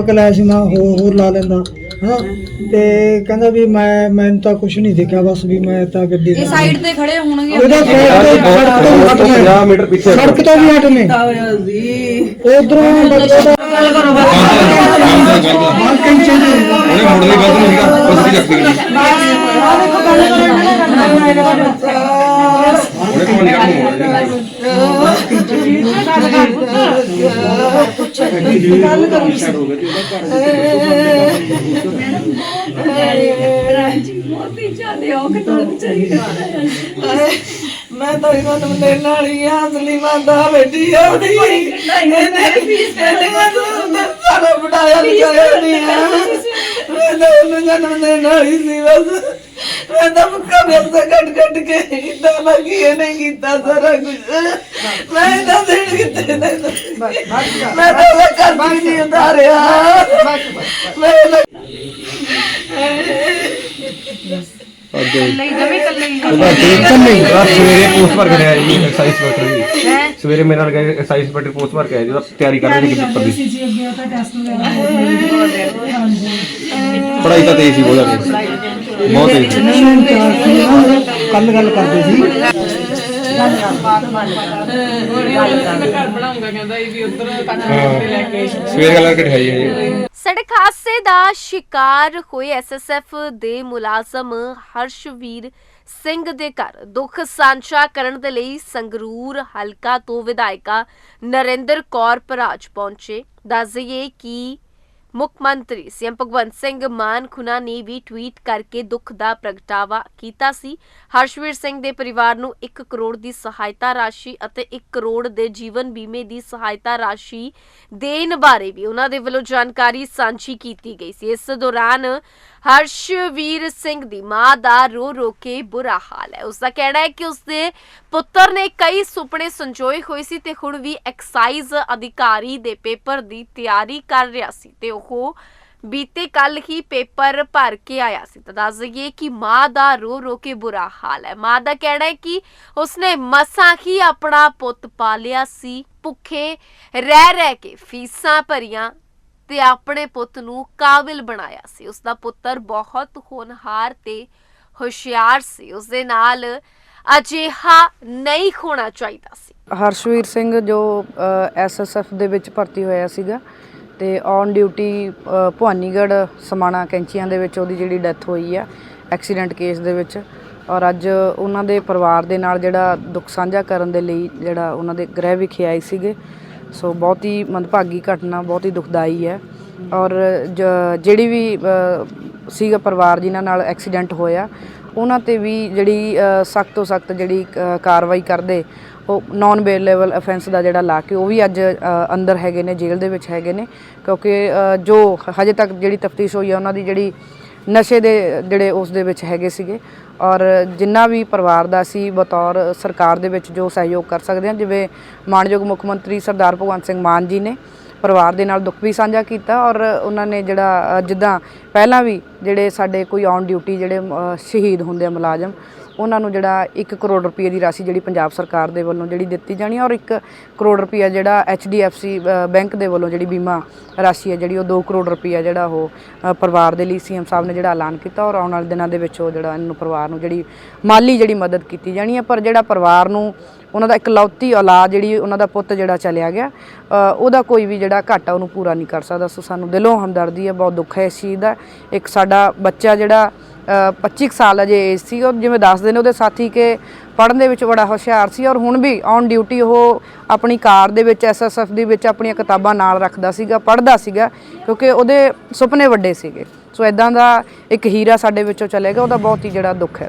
ਮੁਤਾਬਕ ਲਾਇਆ ਸੀ ਮੈਂ ਹੋਰ ਹੋਰ ਲਾ ਲੈਂਦਾ ਹਾਂ ਤੇ ਕਹਿੰਦਾ ਵੀ ਮੈਂ ਮੈਨੂੰ ਤਾਂ ਕੁਝ ਨਹੀਂ ਦਿਖਿਆ ਬਸ ਵੀ ਮੈਂ ਤਾਂ ਗੱਡੀ ਇਹ ਸਾਈਡ ਤੇ ਖੜੇ ਹੋਣਗੇ। ਉਹਦਾ ਸਾਈਡ ਤੇ ਸੜਕ ਤੋਂ ਹਟ ਨੇ 50 ਮੀਟਰ ਪਿੱਛੇ ਸੜਕ ਤੋਂ ਵੀ ਹਟ ਨੇ ਉਧਰੋਂ ਬੱਚੇ ਦਾ ਉਹਨੇ ਮੁੜਨੇ ਗੱਲ ਨਹੀਂ ਸੀਗਾ ਬਸ ਦੀ ਰੱਖੀ ਗਈ। ਉਹਨੇ ਕੋਲ ਨਿਕਲ ਮੋੜਿਆ ਮੈਂ ਤਾਂ ਇਹਨਾਂ ਨੂੰ ਵਾਲੀ ਆ ਅਸਲੀ ਮਾਤਾ ਬੈਠੀ ਆ ਉਹਦੀ। ਇਹਨੇ ਇਹਨੇ ਮੈਨੂੰ ਸਾਰਾ ਬਟਾਇਆ ਨਹੀਂ ਆ ਮੈਂ ਤਾਂ ਉਹਨੂੰ ਜਨਮ ਦੇਣ ਵਾਲੀ ਸੀ ਬਸ। ਮੈਂ ਤਾਂ ਮੁੱਕਾ ਮੇਰੇ ਤੋਂ ਕੱਟ ਕੱਟ ਕੇ ਕੀਤਾ ਬਾਕੀ ਇਹਨੇ ਕੀਤਾ ਸਾਰਾ ਕੁਝ ਮੈਂ ਤਾਂ ਦੇਣ ਕਿਤੇ ਨਹੀਂ ਮੈਂ ਤਾਂ ਉਹਦਾ ਕਰ ਵੀ ਨਹੀਂ ਉਤਾਰਿਆ। ਮੈਂ ਉਹਦਾ ਸਵੇਰੇ ਪੋਸਟ ਭਰ ਕੇ ਆਇਆ ਜੀ ਐਕਸਾਈਜ਼ ਇੰਸਪੈਕਟਰ ਜੀ ਸਵੇਰੇ ਮੇਰੇ ਨਾਲ ਗਏ ਐਕਸਾਈਜ਼ ਇੰਸਪੈਕਟਰ ਪੋਸਟ ਭਰ ਕੇ ਆਇਆ ਜੀ ਉਹਦਾ ਤਿਆਰੀ ਕਰ ਰਹੇ ਸੀ ਪੇਪਰ ਦੀ ਪੜਾਈ ਤਾਂ ਤੇਜ਼ ਸੀ ਬਹੁਤ ਜ਼ਿਆਦਾ ਬਹੁਤ ਤੇਜ਼। ਸੀ। ਕੱਲ ਗੱਲ ਕਰਦੇ ਸੀ। ਸਵੇਰੇ ਗੱਲ ਕਰਕੇ ਦਿਖਾਈ ਹੈ ਜੀ। ਸੜਕ ਹਾਦਸੇ ਦਾ ਸ਼ਿਕਾਰ ਹੋਏ ਐਸਐਸਐਫ ਦੇ ਮੁਲਾਜ਼ਮ ਹਰਸ਼ਵੀਰ ਸਿੰਘ ਦੇ ਘਰ। ਦੁੱਖ ਸਾਂਝਾ ਕਰਨ ਦੇ ਲਈ ਸੰਗਰੂਰ ਹਲਕਾ ਤੋਂ ਵਿਧਾਇਕਾ ਨਰਿੰਦਰ ਕੌਰ ਪਰਾਜ ਪਹੁੰਚੇ। ਦੱਸ ਦਈਏ ਕਿ ਮੁੱਖ ਮੰਤਰੀ ਸੀਐਮ ਭਗਵੰਤ ਸਿੰਘ ਮਾਨ ਖੁਨਾ ਨੇ ਵੀ ਟਵੀਟ ਕਰਕੇ ਦੁੱਖ ਦਾ ਪ੍ਰਗਟਾਵਾ ਕੀਤਾ ਸੀ। ਹਰਸ਼ਵੀਰ ਸਿੰਘ ਦੇ ਪਰਿਵਾਰ ਨੂੰ 1 ਕਰੋੜ ਦੀ ਸਹਾਇਤਾ ਰਾਸ਼ੀ ਅਤੇ 1 ਕਰੋੜ ਦੇ ਜੀਵਨ ਬੀਮੇ ਦੀ ਸਹਾਇਤਾ ਰਾਸ਼ੀ ਦੇਣ ਬਾਰੇ ਵੀ ਉਹਨਾਂ ਦੇ ਵੱਲੋਂ ਜਾਣਕਾਰੀ ਸਾਂਝੀ ਕੀਤੀ ਗਈ ਸੀ। ਇਸ ਦੌਰਾਨ ਹਰਸ਼ਵੀਰ ਸਿੰਘ ਦੀ ਮਾਂ ਦਾ ਰੋ ਰੋ ਕੇ ਬੁਰਾ ਹਾਲ ਹੈ। ਉਸ ਦਾ ਕਹਿਣਾ ਹੈ ਕਿ ਉਸਦੇ ਪੁੱਤਰ ਨੇ ਕਈ ਸੁਪਨੇ ਸੰਜੋਏ ਹੋਏ ਸੀ ਤੇ ਹੁਣ ਵੀ ਐਕਸਾਈਜ਼ ਅਧਿਕਾਰੀ ਦੇ ਪੇਪਰ ਦੀ ਤਿਆਰੀ ਕਰ ਰਿਹਾ ਸੀ ਤੇ ਉਹ ਬੀਤੇ ਕੱਲ ਹੀ ਪੇਪਰ ਭਰ ਕੇ ਆਇਆ ਸੀ। ਤਾਂ ਦੱਸ ਦਈਏ ਕਿ ਮਾਂ ਦਾ ਰੋ ਰੋ ਕੇ ਬੁਰਾ ਹਾਲ ਹੈ। ਮਾਂ ਦਾ ਕਹਿਣਾ ਹੈ ਕਿ ਉਸਨੇ ਮਸਾਂ ਹੀ ਆਪਣਾ ਪੁੱਤ ਪਾਲਿਆ ਸੀ, ਭੁੱਖੇ ਰਹਿ ਰਹਿ ਕੇ ਫੀਸਾਂ ਭਰੀਆਂ ਤੇ ਆਪਣੇ ਪੁੱਤ ਨੂੰ ਕਾਬਿਲ ਬਣਾਇਆ ਸੀ। ਉਸ ਦਾ ਪੁੱਤਰ ਬਹੁਤ ਹੋਣਹਾਰ ਤੇ ਹੁਸ਼ਿਆਰ ਸੀ। ਉਸ ਦੇ ਨਾਲ ਅਜਿਹਾ ਨਹੀਂ ਹੋਣਾ ਚਾਹੀਦਾ ਸੀ। ਹਰਸ਼ਵੀਰ ਸਿੰਘ ਜੋ ਐਸਐਸਐਫ ਦੇ ਵਿੱਚ ਭਰਤੀ ਹੋਇਆ ਸੀਗਾ ਤੇ ਔਨ ਡਿਊਟੀ ਭਵਾਨੀਗੜ੍ਹ ਸਮਾਣਾ ਕੈਂਚੀਆਂ ਦੇ ਵਿੱਚ ਉਹਦੀ ਜਿਹੜੀ ਡੈਥ ਹੋਈ ਆ ਐਕਸੀਡੈਂਟ ਕੇਸ ਦੇ ਵਿੱਚ। ਔਰ ਅੱਜ ਉਹਨਾਂ ਦੇ ਪਰਿਵਾਰ ਦੇ ਨਾਲ ਜਿਹੜਾ ਦੁੱਖ ਸਾਂਝਾ ਕਰਨ ਦੇ ਲਈ ਜਿਹੜਾ ਉਹਨਾਂ ਦੇ ਗ੍ਰਹਿ ਵਿਖੇ ਆਏ ਸੀਗੇ ਸੋ ਬਹੁਤ ਹੀ ਮੰਦਭਾਗੀ ਘਟਨਾ, ਬਹੁਤ ਹੀ ਦੁਖਦਾਈ ਹੈ। ਔਰ ਜ- ਜਿਹੜੀ ਵੀ ਸੀਗਾ ਪਰਿਵਾਰ ਜਿਨ੍ਹਾਂ ਨਾਲ ਐਕਸੀਡੈਂਟ ਹੋਇਆ, ਉਹਨਾਂ ਤੇ ਵੀ ਜਿਹੜੀ ਸਖਤ ਤੋਂ ਸਖਤ ਜਿਹੜੀ ਕਾਰਵਾਈ ਕਰਦੇ, ਉਹ ਨਾਨ ਬੇਲੇਬਲ ਅਫੈਂਸ ਦਾ ਜਿਹੜਾ ਲਾ ਕੇ, ਉਹ ਵੀ ਅੱਜ ਅੰਦਰ ਹੈਗੇ ਨੇ, ਜੇਲ੍ਹ ਦੇ ਵਿੱਚ ਹੈਗੇ ਨੇ। ਕਿਉਂਕਿ ਜੋ ਹਜੇ ਤੱਕ ਜਿਹੜੀ ਤਫਤੀਸ਼ ਹੋਈ ਹੈ, ਉਹਨਾਂ ਦੀ ਜਿਹੜੀ ਨਸ਼ੇ ਦੇ ਜਿਹੜੇ ਉਸ ਦੇ ਵਿੱਚ ਹੈਗੇ ਸੀਗੇ। ਔਰ ਜਿੰਨਾ ਵੀ ਪਰਿਵਾਰ ਦਾ ਸੀ, ਬਤੌਰ ਸਰਕਾਰ ਦੇ ਵਿੱਚ ਜੋ ਸਹਿਯੋਗ ਕਰ ਸਕਦੇ ਹਾਂ, ਜਿਵੇਂ ਮਾਨਯੋਗ ਮੁੱਖ ਮੰਤਰੀ ਸਰਦਾਰ ਭਗਵੰਤ ਸਿੰਘ ਮਾਨ ਜੀ ਨੇ ਪਰਿਵਾਰ ਦੇ ਨਾਲ ਦੁੱਖ ਵੀ ਸਾਂਝਾ ਕੀਤਾ ਔਰ ਉਹਨਾਂ ਨੇ ਜਿਹੜਾ, ਜਿੱਦਾਂ ਪਹਿਲਾਂ ਵੀ ਜਿਹੜੇ ਸਾਡੇ ਕੋਈ ਔਨ ਡਿਊਟੀ ਜਿਹੜੇ ਸ਼ਹੀਦ ਹੁੰਦੇ ਆ ਮੁਲਾਜ਼ਮ ਉਹਨਾਂ ਨੂੰ ਜਿਹੜਾ 1 ਕਰੋੜ ਰੁਪਏ ਦੀ ਰਾਸ਼ੀ ਜਿਹੜੀ ਪੰਜਾਬ ਸਰਕਾਰ ਦੇ ਵੱਲੋਂ ਜਿਹੜੀ ਦਿੱਤੀ ਜਾਣੀ ਔਰ 1 ਕਰੋੜ ਰੁਪਏ ਜਿਹੜਾ HDFC ਅ, ਬੈਂਕ ਦੇ ਵੱਲੋਂ ਜਿਹੜੀ ਬੀਮਾ ਰਾਸ਼ੀ ਹੈ ਜਿਹੜੀ ਉਹ 2 ਕਰੋੜ ਰੁਪਏ ਜਿਹੜਾ ਉਹ ਪਰਿਵਾਰ ਦੇ ਲਈ ਸੀਐਮ ਸਾਹਿਬ ਨੇ ਜਿਹੜਾ ਐਲਾਨ ਕੀਤਾ ਔਰ ਆਉਣ ਵਾਲੇ ਦਿਨਾਂ ਦੇ ਵਿੱਚ ਉਹ ਜਿਹੜਾ ਇਹਨੂੰ ਪਰਿਵਾਰ ਨੂੰ ਜਿਹੜੀ ਮਾਲੀ ਜਿਹੜੀ ਮਦਦ ਕੀਤੀ ਜਾਣੀ ਹੈ ਪਰ ਜਿਹੜਾ ਪਰਿਵਾਰ ਨੂੰ ਉਹਨਾਂ ਦਾ ਇਕਲੌਤੀ ਔਲਾਦ ਜਿਹੜੀ ਉਹਨਾਂ ਦਾ ਪੁੱਤ ਜਿਹੜਾ ਚਲਿਆ ਗਿਆ ਉਹਦਾ ਕੋਈ ਵੀ ਜਿਹੜਾ ਘਾਟਾ ਉਹਨੂੰ ਪੂਰਾ ਨਹੀਂ ਕਰ ਸਕਦਾ। ਸੋ ਸਾਨੂੰ ਦਿਲੋਂ ਹਮਦਰਦੀ ਹੈ ਬਹੁਤ ਦੁੱਖ ਹੈ ਇਸ ਚੀਜ਼ ਦਾ। ਇੱਕ ਸਾਡਾ ਬੱਚਾ ਜਿਹੜਾ 25 ਕੁ ਸਾਲ ਅਜੇ ਏਜ ਸੀ, ਉਹ ਜਿਵੇਂ ਦੱਸਦੇ ਨੇ ਉਹਦੇ ਸਾਥੀ ਕਿ ਪੜ੍ਹਨ ਦੇ ਵਿੱਚ ਬੜਾ ਹੁਸ਼ਿਆਰ ਸੀ ਔਰ ਹੁਣ ਵੀ ਔਨ ਡਿਊਟੀ ਉਹ ਆਪਣੀ ਕਾਰ ਦੇ ਵਿੱਚ ਐਸਐਸਐਫ ਦੇ ਵਿੱਚ ਆਪਣੀਆਂ ਕਿਤਾਬਾਂ ਨਾਲ ਰੱਖਦਾ ਸੀਗਾ, ਪੜ੍ਹਦਾ ਸੀਗਾ, ਕਿਉਂਕਿ ਉਹਦੇ ਸੁਪਨੇ ਵੱਡੇ ਸੀਗੇ। ਸੋ ਇਦਾਂ ਦਾ ਇੱਕ ਹੀਰਾ ਸਾਡੇ ਵਿੱਚੋਂ ਚਲੇ ਗਿਆ ਉਹਦਾ ਬਹੁਤ ਹੀ ਜਿਹੜਾ ਦੁੱਖ ਹੈ।